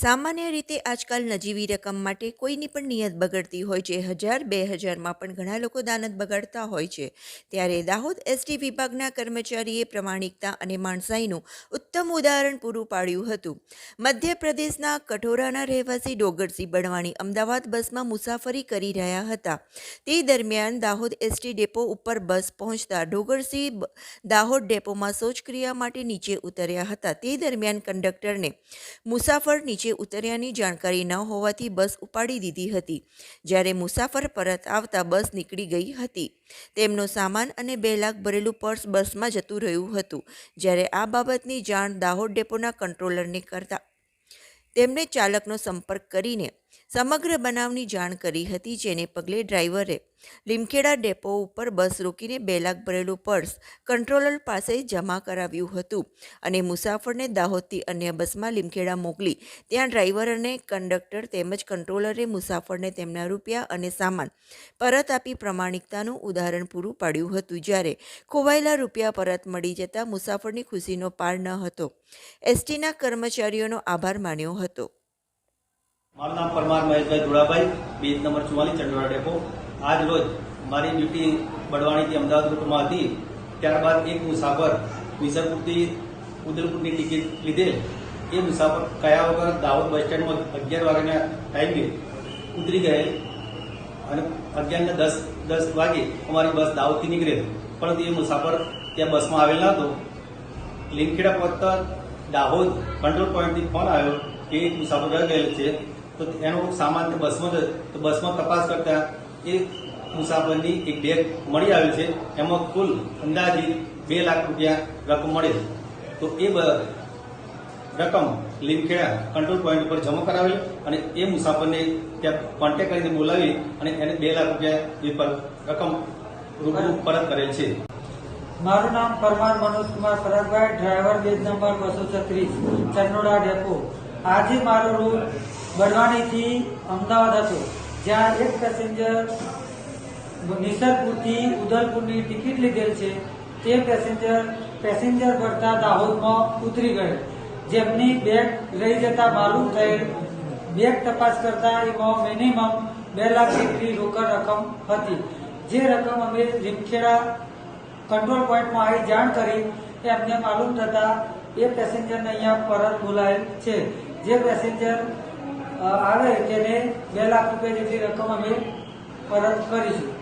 સામાન્ય રીતે આજકાલ નજીવી રકમ માટે કોઈની પણ નિયત બગડતી હોય છે. હજાર, બે હજારમાં પણ ઘણા લોકો દાનત બગાડતા હોય છે. ત્યારે દાહોદ એસટી વિભાગના કર્મચારીએ પ્રમાણિકતા અને માણસાઈનું ઉત્તમ ઉદાહરણ પૂરું પાડ્યું હતું. મધ્યપ્રદેશના કઠોરાના રહેવાસી ડોગરસિંહ બળવાણી અમદાવાદ બસમાં મુસાફરી કરી રહ્યા હતા. તે દરમિયાન દાહોદ એસટી ડેપો ઉપર બસ પહોંચતા ડોગરસિંહ દાહોદ ડેપોમાં શૌચક્રિયા માટે નીચે ઉતર્યા હતા. તે દરમિયાન કંડક્ટરને મુસાફર નીચે ઉતર્યાની જાણકારી ન હોવાથી બસ ઉપાડી દીધી હતી. જ્યારે મુસાફર પરત આવતા બસ નીકળી ગઈ હતી. તેમનો સામાન અને બે લાખ ભરેલું પર્સ બસમાં જતું રહ્યું હતું. જ્યારે આ બાબતની જાણ દાહોદ ડેપોના કંટ્રોલરને કરતા તેમણે ચાલકનો સંપર્ક કરીને સમગ્ર બનાવની જાણ કરી હતી, જેને પગલે ડ્રાઈવરે લીમખેડા ડેપો ઉપર બસ રોકીને બે લાખ ભરેલું પર્સ કંટ્રોલર પાસે જમા કરાવ્યું હતું અને મુસાફરને દાહોદથી અન્ય બસમાં લીમખેડા મોકલી. ત્યાં ડ્રાઈવર અને કંડક્ટર તેમજ કંટ્રોલરે મુસાફરને તેમના રૂપિયા અને સામાન પરત આપી પ્રમાણિકતાનું ઉદાહરણ પૂરું પાડ્યું હતું, જ્યારે ખોવાયેલા રૂપિયા પરત મળી જતાં મુસાફરની ખુશીનો પાર ન હતો. એસટીના કર્મચારીઓનો આભાર માન્યો હતો. મારું નામ પરમાર મહેશભાઈ ધોળાભાઈ બેજ નંબર ચુમ્માલીસ ચંડોળા ડેપો. આજ રોજ મારી ડ્યુટી બળવાણીથી અમદાવાદ રૂટમાં હતી. ત્યારબાદ એક મુસાફર વિસરપુરથી ઉદલપુરની ટિકિટ લીધેલ એ મુસાફર કયા વગર દાહોદ બસ સ્ટેન્ડમાં અગિયાર વાગ્યાના ટાઈમે ઉતરી ગયેલ અને અગિયારને દસ દસ વાગે અમારી બસ દાહોદથી નીકળેલ પરંતુ એ મુસાફર ત્યાં બસમાં આવેલ હતો. લીમખેડા પહોંચતા દાહોદ કંટ્રોલ પોઈન્ટથી ફોન આવ્યો કે એક મુસાફર રહી ગયેલ છે. તો એનો સામાન બસમાં તો બસમાં તપાસ કરતા એ મુસાફરની એક બેગ મળી આવ્યું છે. એમાં કુલ અંદાજિત બે લાખ રૂપિયા રકમ મળે તો એ રકમ લીમખેડા કંટ્રોલ પોઈન્ટ ઉપર જમા કરાવી અને એ મુસાફરને ત્યાં કોન્ટેક્ટ કરીને બોલાવી અને એને બે લાખ રૂપિયા પર રકમ રૂપિયા પરત કરેલ છે. મારું નામ Parmar Manojkumar Farakbhai driver badge number બસો છત્રીસ ચંડોળા ડેપો. આજે મારો રૂટ બડવાણીથી અમદાવાદ હતો, જ્યાં એક પેસેન્જર નિસરપુરથી ઉદલપુરની ટિકિટ લીધેલ છે. તે પેસેન્જર પેસેન્જર ભરતા દાહોદમાં ઉતરી ગયેલ જેમની બેગ રહી જતા માલુમ થયેલ બેગ તપાસ કરતા એમાં મિનિમમ બે લાખ જેટલી રોકડ રકમ હતી. જે રકમ અમે લીમખેડા કંટ્રોલ પોઈન્ટમાં આવી જાણ કરી કે અમને માલુમ થતા એ પેસેન્જરને અહીંયા પરત બોલાયેલ છે. જે પેસેન્જર આવે તેને બે લાખ રૂપિયા જેટલી રકમ અમે પરત કરીશું.